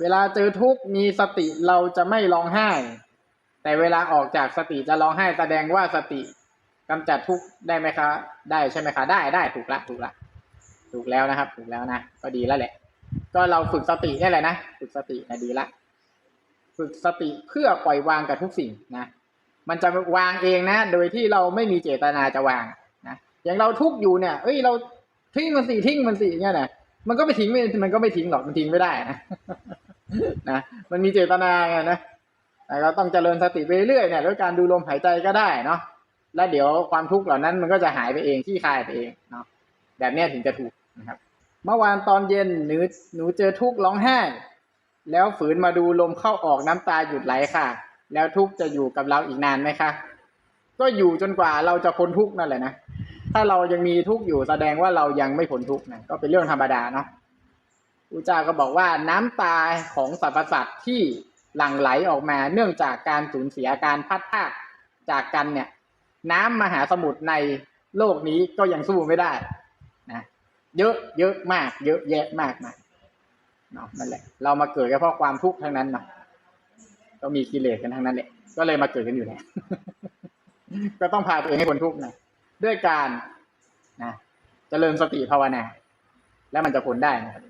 เวลาเจอทุกข์มีสติเราจะไม่ร้องไห้ แต่เวลาออกจากสติจะร้องไห้แสดงว่าสติกำจัดทุกข์ได้ไหมคะ ได้ใช่ไหมคะ ได้ได้ถูกละถูกละถูกแล้วนะครับ ถูกแล้วนะก็ดีแล้วแหละ ก็เราฝึกสตินี่แหละนะฝึกสตินะดีละ ฝึกสติเพื่อปล่อยวางกับทุกสิ่งนะมันจะวางเองนะ โดยที่เราไม่มีเจตนาจะวางนะอย่างเราทุกข์อยู่เนี่ย เอ้ยเราทิ้งมันสิทิ้งมันสิเนี่ยนะมันก็ไม่ทิ้งมันก็ไม่ทิ้งหรอกมันทิ้งไม่ได้นะ นะมันมีเจตนาไงนะแต่เราต้องเจริญสติไปเรื่อยเนี่ยด้วยการดูลมหายใจก็ได้เนาะแล้วเดี๋ยวความทุกข์เหล่านั้นมันก็จะหายไปเองที่คลายไปเองเนาะแบบนี้ถึงจะถูกนะครับ เมื่อวานตอนเย็นหนูหนูเจอทุกข์ร้องไห้ แล้วฝืนมาดูลมเข้าออกน้ำตาหยุดไหลค่ะ แล้วทุกข์จะอยู่กับเราอีกนานไหมคะก็อยู่จนกว่าเราจะพ้นทุกข์นั่นแหละนะถ้าเรายังมีทุกข์อยู่แสดงว่าเรายังไม่พ้นทุกข์นะก็เป็นเรื่องธรรมดาเนาะ อุจาก็บอกว่าน้ำตาของสรรพสัตว์ที่หลั่งไหลออกมา เนื่องจากการสูญเสียการพัดพากจากกันเนี่ย น้ำมหาสมุทรในโลกนี้ก็ยังสู้ไม่ได้นะเยอะเยอะมาก เยอะแยะมากมายเนาะนั่นแหละ เรามาเกิดก็เพราะความทุกข์ทั้งนั้นเนาะก็มีกิเลสกันทั้งนั้นแหละก็เลยมาเกิดกันอยู่เนี่ยก็ต้องพาตัวเองให้พ้นทุกข์นะด้วยการนะเจริญสติภาวนา แล้วมันจะพ้นได้นะครับ